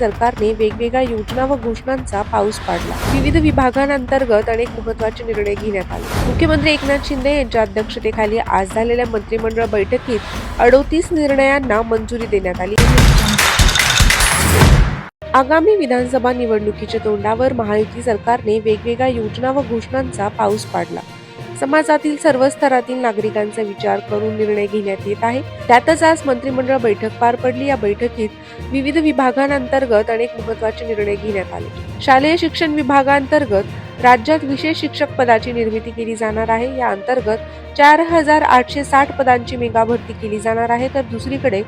सरकारने वेगवेगळ्या योजना व घोषणांचा पाऊस पाडला. विविध विभागांअंतर्गत अनेक महत्त्वाचे निर्णय घेण्यात आले. मुख्यमंत्री एकनाथ शिंदे यांच्या अध्यक्षतेखाली आज झालेल्या मंत्रिमंडळ बैठकीत अडोतीस निर्णयांना मंजुरी देण्यात आली. आगामी विधानसभा निवडणुकीच्या तोंडावर महायुती सरकारने वेगवेगळ्या योजना व घोषणांचा पाऊस पाडला. समाजातील सर्व स्तरातील नागरिकांचा विचार करून निर्णय घेण्यात येत आहे. त्यातच आज मंत्रिमंडळ बैठक पार पडली. या बैठकीत विविध विभागांअंतर्गत अनेक महत्त्वाचे निर्णय घेण्यात आले. शालेय शिक्षण विभागांतर्गत राज्यात विशेष शिक्षक पदाची निर्मिती केली जाणार आहे. या अंतर्गत चार हजार आठशे साठ पदांची मेगा भरती केली जाणार आहे. तर दुसरीकडे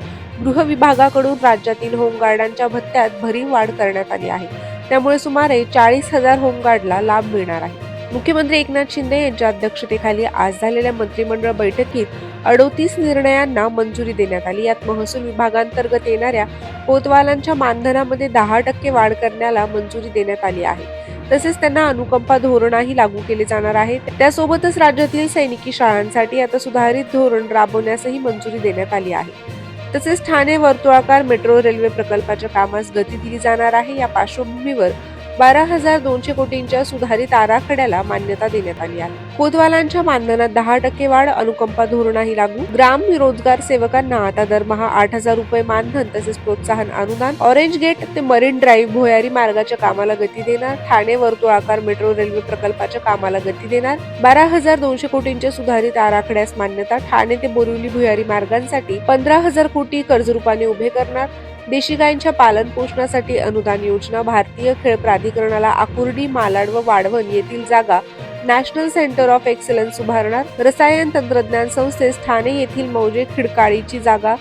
गृह विभागाकडून राज्यातील होमगार्डांच्या भत्त्यात भरीव वाढ करण्यात आली आहे. त्यामुळे सुमारे चाळीस हजार होमगार्डला लाभ मिळणार आहे. मुख्यमंत्री एकनाथ शिंदे यांच्या अध्यक्षतेखाली आज झालेल्या मंत्रिमंडळ बैठकीत अडोतीस निर्णयांना मंजुरी देण्यात आली. यात महसूल विभागांतर्गत येणाऱ्या कोतवालांच्या मानधनामध्ये दहा टक्के वाढ करण्याला मंजुरी देण्यात आली आहे. तसेच त्यांना अनुकंपा धोरणही लागू केले जाणार आहे. त्यासोबतच राज्यातील सैनिकी शाळांसाठी आता सुधारित धोरण राबवण्यासही मंजुरी देण्यात आली आहे. तसेच ठाणे वर्तुळाकार मेट्रो रेल्वे प्रकल्पाच्या कामास गती दिली जाणार आहे. या पार्श्वभूमीवर बारा हजार दोनशे कोटींच्या सुधारित आराखड्याला मान्यता देण्यात आली आहे. कोतवालांच्या मानधनात दहा टक्के वाढ अनुकंपा धोरणाही लागू. ग्राम रोजगार सेवकांना आता दरमहा आठ हजार रुपये मानधन तसेच प्रोत्साहन अनुदान. ऑरेंज गेट ते मरीन ड्राईव्ह भुयारी मार्गाच्या कामाला गती देणार. ठाणे वर्तुळाकार मेट्रो रेल्वे प्रकल्पाच्या कामाला गती देणार. बारा हजार दोनशे कोटींच्या सुधारित आराखड्यास मान्यता. ठाणे ते बोरिवली भुयारी मार्गांसाठी पंधरा हजार कोटी कर्जरूपाने उभे करणार. देशी गायींच्या पालन पोषणासाठी अनुदान योजना भारतीय खेळ प्राधिकरणाला आकुर्डी मालाड व वाढवण येथील जागा नॅशनल सेंटर ऑफ एक्सलन्स उभारणार. रसायन तंत्रज्ञान संस्थेस ठाणे येथील मौजे खिडकाळीची जागा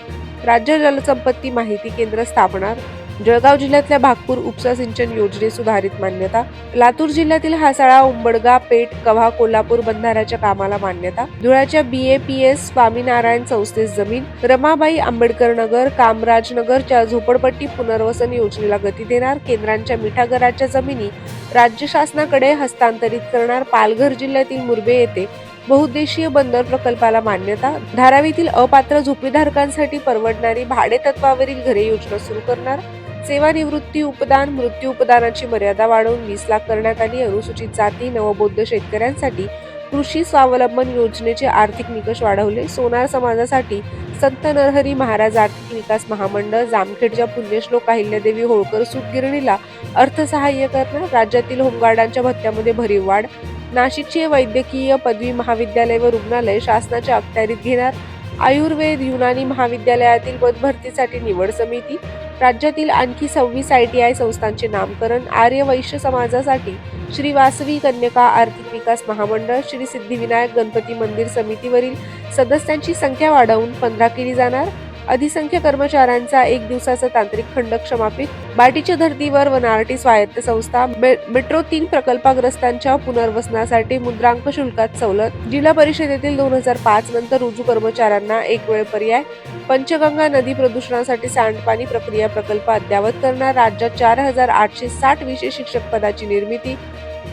राज्य जलसंपत्ती माहिती केंद्र स्थापणार. जळगाव जिल्ह्यातल्या भागपूर उपसा सिंचन योजनेस सुधारित मान्यता लातूर जिल्ह्यातील हासाळा उंबडगा पेठ कव्हा कोल्हापूर बंधाऱ्याच्या कामाला मान्यता धुळ्याच्या बीएपीएस स्वामीनारायण संस्थेस जमीन रमाबाई आंबेडकर नगर कामराज नगरच्या झोपडपट्टी पुनर्वसन योजनेला गती देणार केंद्रांच्या मिठागराच्या जमिनी राज्य शासनाकडे हस्तांतरित करणार पालघर जिल्ह्यातील मुरबे येथे बहुउद्देशीय बंदर प्रकल्पाला मान्यता धारावीतील अपात्र झोपडीधारकांसाठी परवडणारी भाडे तत्वावरील घरे योजना सुरू करणार सेवानिवृत्ती उपदान मृत्यू उपदानाची मर्यादा वाढवून वीस लाख करण्यात आली. अनुसूचित जाती नवबौद्ध शेतकऱ्यांसाठी कृषी स्वावलंबन योजनेचे आर्थिक निकष वाढवले. सोनार समाजासाठी संत नरहरी महाराज आर्थिक विकास महामंडळ जामखेडच्या पुण्यश्लोक अहिल्यादेवी होळकर सुतगिरणीला अर्थसहाय्य करणं राज्यातील होमगार्डांच्या भत्त्यामध्ये भरीव वाढ. नाशिकचे वैद्यकीय पदवी महाविद्यालय व रुग्णालय शासनाच्या अखत्यारीत घेणार. आयुर्वेद युनानी महाविद्यालयातील पदभरतीसाठी निवड समिती. राज्यातील आणखी सव्वीस आय टी आय संस्थांचे नामकरण आर्य वैश्य समाजासाठी श्री वासवी कन्यका आर्थिक विकास महामंडळ श्री सिद्धिविनायक गणपती मंदिर समितीवरील सदस्यांची संख्या वाढवून पंधरा केली जाणार. अधिसंख्य कर्मचाऱ्यांचा एक दिवसाचा तांत्रिक खंड क्षमापित बाटीच्या धर्तीवर वनारटी स्वायत्त संस्था मे- मेट्रो तीन प्रकल्पग्रस्तांच्या पुनर्वसनासाठी मुद्रांक शुल्कात सवलत जिल्हा परिषदेतील दोन हजार पाच नंतर रुजू कर्मचाऱ्यांना एक वेळ पर्याय पंचगंगा नदी प्रदूषणासाठी सांडपाणी प्रक्रिया प्रकल्प अद्यावत करणार राज्यात चार हजार आठशे साठ विशेष शिक्षक पदाची निर्मिती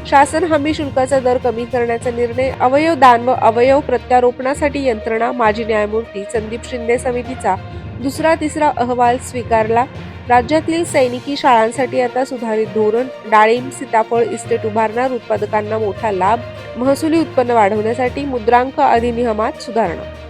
शासन हमी शुल्काचा दर कमी करण्याचा निर्णय अवयव दान व अवयव प्रत्यारोपणासाठी यंत्रणा माजी न्यायमूर्ती संदीप शिंदे समितीचा दुसरा तिसरा अहवाल स्वीकारला. राज्यातील सैनिकी शाळांसाठी आता सुधारित धोरण डाळिंब सीताफळ इस्टेट उभारणार उत्पादकांना मोठा लाभ महसुली उत्पन्न वाढवण्यासाठी मुद्रांक अधिनियमात सुधारणा